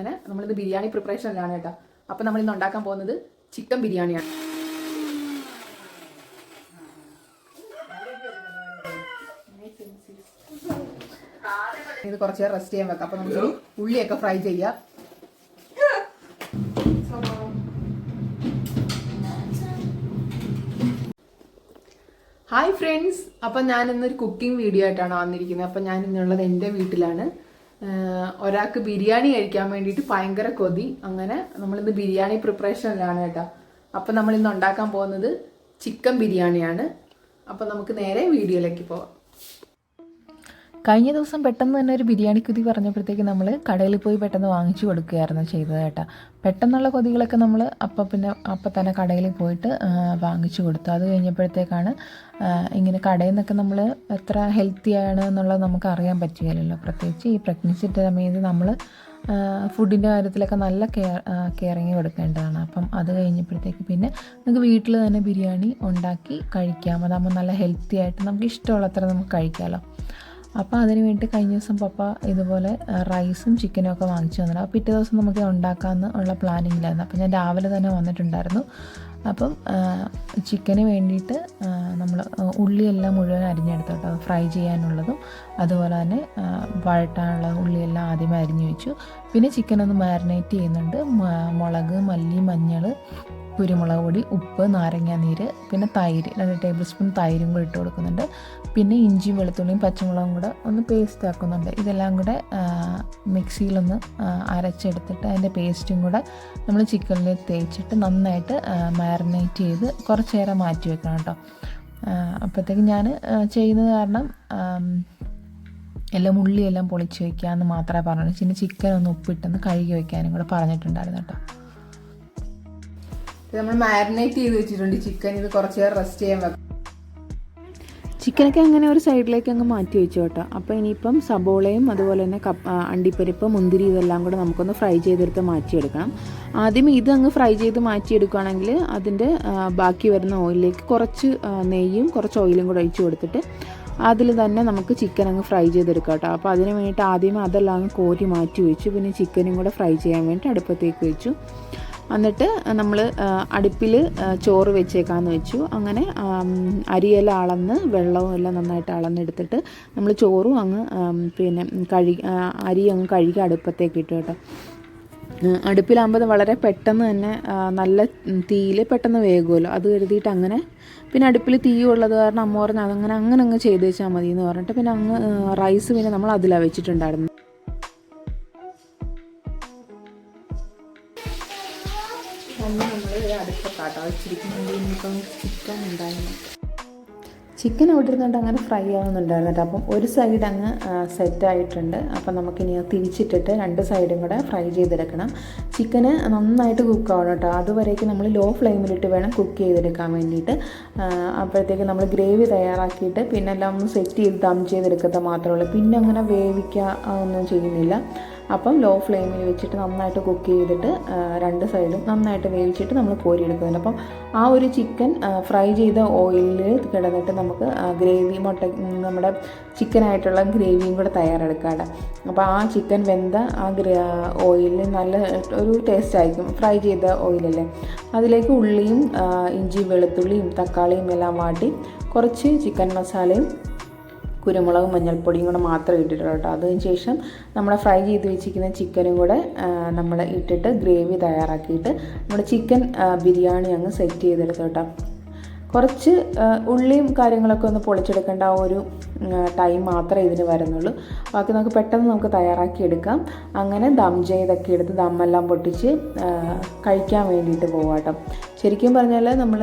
അങ്ങനെ നമ്മളിത് ബിരിയാണി പ്രിപ്പറേഷനിലാണ് കേട്ടോ. അപ്പം നമ്മൾ ഇന്ന് ഉണ്ടാക്കാൻ പോകുന്നത് ചിക്കൻ ബിരിയാണിയാണ്. ഇത് കുറച്ച് നേരം റെസ്റ്റ് ചെയ്യാൻ വെക്കാം. അപ്പം നമുക്ക് ഉള്ളിയൊക്കെ ഫ്രൈ ചെയ്യാം. ഹായ് ഫ്രണ്ട്സ് അപ്പം ഞാനിന്നൊരു കുക്കിംഗ് വീഡിയോ ആയിട്ടാണ് വന്നിരിക്കുന്നത്. അപ്പം ഞാൻ ഇന്നുള്ളത് എന്റെ വീട്ടിലാണ്. ഒരാൾക്ക് ബിരിയാണി കഴിക്കാൻ വേണ്ടിയിട്ട് ഭയങ്കര കൊതി. അങ്ങനെ നമ്മളിന്ന് ബിരിയാണി പ്രിപ്പറേഷനിലാണ് കേട്ടോ. അപ്പം നമ്മളിന്ന് ഉണ്ടാക്കാൻ പോകുന്നത് ചിക്കൻ ബിരിയാണിയാണ്. അപ്പം നമുക്ക് നേരെ വീഡിയോയിലേക്ക് പോവാം. കഴിഞ്ഞ ദിവസം പെട്ടെന്ന് തന്നെ ഒരു ബിരിയാണി കുതി പറഞ്ഞപ്പോഴത്തേക്ക് നമ്മൾ കടയിൽ പോയി പെട്ടെന്ന് വാങ്ങിച്ചു കൊടുക്കുകയായിരുന്നു ചെയ്തത് കേട്ടോ. പെട്ടെന്നുള്ള കൊതികളൊക്കെ നമ്മൾ അപ്പം പിന്നെ അപ്പം തന്നെ കടയിൽ പോയിട്ട് വാങ്ങിച്ചു കൊടുത്തു. അത് കഴിഞ്ഞപ്പോഴത്തേക്കാണ് ഇങ്ങനെ കടയിൽ നിന്നൊക്കെ നമ്മൾ എത്ര ഹെൽത്തി ആണ് എന്നുള്ളത് നമുക്ക് അറിയാൻ പറ്റുകയില്ലല്ലോ. പ്രത്യേകിച്ച് ഈ പ്രഗ്നൻസി സമയത്ത് നമ്മൾ ഫുഡിന്റെ കാര്യത്തിലൊക്കെ നല്ല കെയർ കെയറിങ് കൊടുക്കേണ്ടതാണ്. അപ്പം അത് കഴിഞ്ഞപ്പോഴത്തേക്ക് പിന്നെ നമുക്ക് വീട്ടിൽ തന്നെ ബിരിയാണി ഉണ്ടാക്കി കഴിക്കാം. അതാകുമ്പോൾ നല്ല ഹെൽത്തി ആയിട്ട് നമുക്ക് ഇഷ്ടമുള്ളത്ര നമുക്ക് കഴിക്കാമല്ലോ അപ്പോൾ അതിന് വേണ്ടി കഴിഞ്ഞ ദിവസം പപ്പ ഇതുപോലെ റൈസും ചിക്കനും ഒക്കെ വാങ്ങിച്ചു തന്നിട്ട് അപ്പോൾ പിറ്റേ ദിവസം നമുക്ക് ഉണ്ടാക്കാമെന്ന് ഉള്ള പ്ലാനിങ്ങിലായിരുന്നു. അപ്പോൾ ഞാൻ രാവിലെ തന്നെ വന്നിട്ടുണ്ടായിരുന്നു. അപ്പം ചിക്കന് വേണ്ടിയിട്ട് നമ്മൾ ഉള്ളിയെല്ലാം മുഴുവൻ അരിഞ്ഞെടുത്തു കേട്ടോ. ഫ്രൈ ചെയ്യാനുള്ളതും അതുപോലെ തന്നെ വഴട്ടാനുള്ള ഉള്ളിയെല്ലാം ആദ്യമേ അരിഞ്ഞു വെച്ചു. പിന്നെ ചിക്കൻ ഒന്ന് മാരിനേറ്റ് ചെയ്യുന്നുണ്ട്. മുളക് മല്ലി മഞ്ഞൾ കുരുമുളക് പൊടി ഉപ്പ് നാരങ്ങ നീര് പിന്നെ തൈര് രണ്ട് ടേബിൾ സ്പൂൺ തൈരും കൂടി ഇട്ട് കൊടുക്കുന്നുണ്ട്. പിന്നെ ഇഞ്ചിയും വെളുത്തുള്ളിയും പച്ചമുളകും കൂടെ ഒന്ന് പേസ്റ്റ് ആക്കുന്നുണ്ട്. ഇതെല്ലാം കൂടെ മിക്സിയിലൊന്ന് അരച്ചെടുത്തിട്ട് അതിന്റെ പേസ്റ്റും കൂടെ നമ്മൾ ചിക്കനിൽ തേച്ചിട്ട് നന്നായിട്ട് മാരിനേറ്റ് ചെയ്ത് കുറച്ച് നേരം മാറ്റി വെക്കണം കേട്ടോ. അപ്പോഴത്തേക്ക് ഞാൻ ചെയ്യുന്നത് കാരണം എല്ലാം ഉള്ളിയെല്ലാം പൊളിച്ച് വയ്ക്കാമെന്ന് മാത്രമേ പറഞ്ഞു പിന്നെ ചിക്കൻ ഒന്ന് ഉപ്പിട്ടൊന്ന് കഴുകി വയ്ക്കാനും കൂടെ പറഞ്ഞിട്ടുണ്ടായിരുന്നു കേട്ടോ. നമ്മൾ മാരിനേറ്റ് ചെയ്ത് വെച്ചിട്ടുണ്ട് ചിക്കൻ ഇത് കുറച്ച് നേരം റെസ്റ്റ് ചെയ്യാൻ വെക്കാം. ചിക്കനൊക്കെ അങ്ങനെ ഒരു സൈഡിലേക്ക് അങ്ങ് മാറ്റി വെച്ചു കേട്ടോ. അപ്പോൾ ഇനിയിപ്പം സബോളയും അതുപോലെ തന്നെ കപ്പ അണ്ടിപ്പരിപ്പ് മുന്തിരി ഇതെല്ലാം കൂടെ നമുക്കൊന്ന് ഫ്രൈ ചെയ്തെടുത്ത് മാറ്റിയെടുക്കണം. ആദ്യം ഇത് അങ്ങ് ഫ്രൈ ചെയ്ത് മാറ്റിയെടുക്കുകയാണെങ്കിൽ അതിന്റെ ബാക്കി വരുന്ന ഓയിലിലേക്ക് കുറച്ച് നെയ്യും കുറച്ച് ഓയിലും കൂടെ ഒഴിച്ചു കൊടുത്തിട്ട് അതിൽ തന്നെ നമുക്ക് ചിക്കൻ അങ്ങ് ഫ്രൈ ചെയ്തെടുക്കാം കേട്ടോ. അപ്പോൾ അതിന് വേണ്ടിയിട്ട് ആദ്യമേ അതെല്ലാം അങ്ങ് കോരി മാറ്റി വെച്ചു. പിന്നെ ചിക്കനും കൂടെ ഫ്രൈ ചെയ്യാൻ വേണ്ടി അടുപ്പത്തേക്ക് വെച്ചു. എന്നിട്ട് നമ്മൾ അടുപ്പിൽ ചോറ് വെച്ചേക്കാന്ന് വെച്ചു. അങ്ങനെ അരിയെല്ലാം അളന്ന് വെള്ളവും എല്ലാം നന്നായിട്ട് അളന്നെടുത്തിട്ട് നമ്മൾ ചോറും അങ്ങ് പിന്നെ കഴി അരി അങ്ങ് കഴുകി അടുപ്പത്തേക്ക് ഇട്ടു കേട്ടോ. അടുപ്പിലാകുമ്പോൾ വളരെ പെട്ടെന്ന് തന്നെ നല്ല തീയിൽ പെട്ടെന്ന് വേകുമല്ലോ അത് കരുതിയിട്ട് അങ്ങനെ പിന്നെ അടുപ്പിൽ തീ ഉള്ളത് കാരണം അമ്മ പറഞ്ഞു അതങ്ങനെ അങ്ങനെ അങ്ങ് ചെയ്ത് വെച്ചാൽ മതി എന്ന് പറഞ്ഞിട്ട് പിന്നെ അങ്ങ് റൈസ് പിന്നെ നമ്മൾ അതിലാണ് വെച്ചിട്ടുണ്ടായിരുന്നു. അടുപ്പത്താട്ടോ ചിരിക്കുന്നുണ്ട് ഇനിയിപ്പം ചിക്കൻ ഉണ്ടായിരുന്നു. ചിക്കൻ അവിടെ ഇരുന്നുകൊണ്ട് അങ്ങനെ ഫ്രൈ ആവുന്നുണ്ടായിരുന്നു അപ്പം ഒരു സൈഡ് അങ്ങ് സെറ്റ് ആയിട്ടുണ്ട്. അപ്പം നമുക്കിനി അത് തിരിച്ചിട്ടിട്ട് രണ്ട് സൈഡും കൂടെ ഫ്രൈ ചെയ്തെടുക്കണം. ചിക്കന് നന്നായിട്ട് കുക്ക് ആവണം കേട്ടോ. അതുവരേക്ക് നമ്മൾ ലോ ഫ്ലെയിമിലിട്ട് വേണം കുക്ക് ചെയ്തെടുക്കാൻ വേണ്ടിയിട്ട്. അപ്പോഴത്തേക്ക് നമ്മൾ ഗ്രേവി തയ്യാറാക്കിയിട്ട് പിന്നെ എല്ലാം ഒന്ന് സെറ്റ് ചെയ്ത് ദം ചെയ്തെടുക്കുന്നത് മാത്രമേ ഉള്ളൂ. പിന്നെ അങ്ങനെ വേവിക്കുക ഒന്നും ചെയ്യുന്നില്ല. അപ്പം ലോ ഫ്ലെയിമിൽ വെച്ചിട്ട് നന്നായിട്ട് കുക്ക് ചെയ്തിട്ട് രണ്ട് സൈഡും നന്നായിട്ട് വേവിച്ചിട്ട് നമ്മൾ കോരിയെടുക്കുന്നുണ്ട്. അപ്പം ആ ഒരു ചിക്കൻ ഫ്രൈ ചെയ്ത ഓയിലിൽ കിടന്നിട്ട് നമുക്ക് ഗ്രേവി മുട്ട നമ്മുടെ ചിക്കനായിട്ടുള്ള ഗ്രേവിയും കൂടെ തയ്യാറെടുക്കാണ് അപ്പോൾ ആ ചിക്കൻ വെന്ത ആ ഓയിലിൽ നല്ല ഒരു ടേസ്റ്റ് ആയിരിക്കും ഫ്രൈ ചെയ്ത ഓയിലല്ലേ അതിലേക്ക് ഉള്ളിയും ഇഞ്ചിയും ഇഞ്ചി വെളുത്തുള്ളിയും തക്കാളിയും എല്ലാം വാട്ടി കുറച്ച് ചിക്കൻ മസാലയും കുരുമുളകും മഞ്ഞൾപ്പൊടിയും കൂടെ മാത്രം ഇട്ടിട്ടുള്ളൂ കേട്ടോ. അതിന് ശേഷം നമ്മൾ ഫ്രൈ ചെയ്ത് വെച്ചിരിക്കുന്ന ചിക്കനും കൂടെ നമ്മൾ ഇട്ടിട്ട് ഗ്രേവി തയ്യാറാക്കിയിട്ട് നമ്മുടെ ചിക്കൻ ബിരിയാണി അങ്ങ് സെറ്റ് ചെയ്തെടുത്തു കേട്ടോ. കുറച്ച് ഉള്ളിയും കാര്യങ്ങളൊക്കെ ഒന്ന് പൊളിച്ചെടുക്കേണ്ട ആ ഒരു ടൈം മാത്രമേ ഇതിന് വരുന്നുള്ളൂ. ബാക്കി നമുക്ക് പെട്ടെന്ന് നമുക്ക് തയ്യാറാക്കിയെടുക്കാം അങ്ങനെ ദം ചെയ്തൊക്കെ എടുത്ത് ദമ്മെല്ലാം പൊട്ടിച്ച് കഴിക്കാൻ വേണ്ടിയിട്ട് പോവാം കേട്ടോ. ശരിക്കും പറഞ്ഞാൽ നമ്മൾ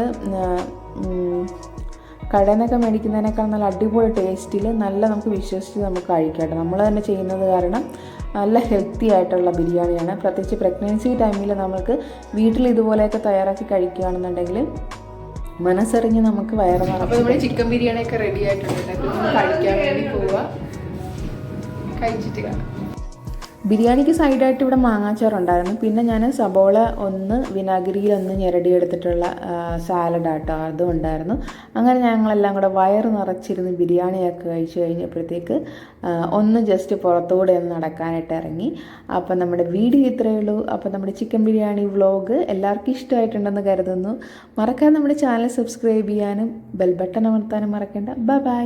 കടയിൽ മേടിക്കുന്നതിനേക്കാൾ നല്ല അടിപൊളി ടേസ്റ്റിൽ നല്ല നമുക്ക് വിശ്വസിച്ച് നമുക്ക് കഴിക്കാം നമ്മൾ തന്നെ ചെയ്യുന്നത് കാരണം നല്ല ഹെൽത്തി ആയിട്ടുള്ള ബിരിയാണിയാണ്. പ്രത്യേകിച്ച് പ്രഗ്നൻസി ടൈമിൽ നമുക്ക് വീട്ടിൽ ഇതുപോലെയൊക്കെ തയ്യാറാക്കി കഴിക്കുകയാണെന്നുണ്ടെങ്കിൽ മനസ്സറിഞ്ഞ് നമുക്ക് വയറ് അപ്പോൾ നമ്മുടെ ചിക്കൻ ബിരിയാണിയൊക്കെ റെഡി ആയിട്ടുണ്ട്. കഴിക്കാൻ വേണ്ടി പോവുക കഴിച്ചിട്ട് കാണാം. ബിരിയാണിക്ക് സൈഡായിട്ട് ഇവിടെ മാങ്ങാച്ചാറുണ്ടായിരുന്നു പിന്നെ ഞാൻ സബോള ഒന്ന് വിനാഗിരിയിൽ ഒന്ന് സാലഡ് സാലഡാട്ടോ അതും ഉണ്ടായിരുന്നു. അങ്ങനെ ഞങ്ങളെല്ലാം കൂടെ വയറ് നിറച്ചിരുന്ന് ബിരിയാണിയൊക്കെ കഴിച്ചു കഴിഞ്ഞപ്പോഴത്തേക്ക് ഒന്ന് ജസ്റ്റ് പുറത്തുകൂടെ ഒന്ന് നടക്കാനായിട്ട് ഇറങ്ങി. അപ്പം നമ്മുടെ വീഡിയോ ഇത്രയേ ഉള്ളൂ. അപ്പം നമ്മുടെ ചിക്കൻ ബിരിയാണി വ്ളോഗ് എല്ലാവർക്കും ഇഷ്ടമായിട്ടുണ്ടെന്ന് കരുതുന്നു. മറക്കാതെ നമ്മുടെ ചാനൽ സബ്സ്ക്രൈബ് ചെയ്യാനും ബെൽ ബട്ടൺ അമർത്താനും മറക്കേണ്ട. Bye bye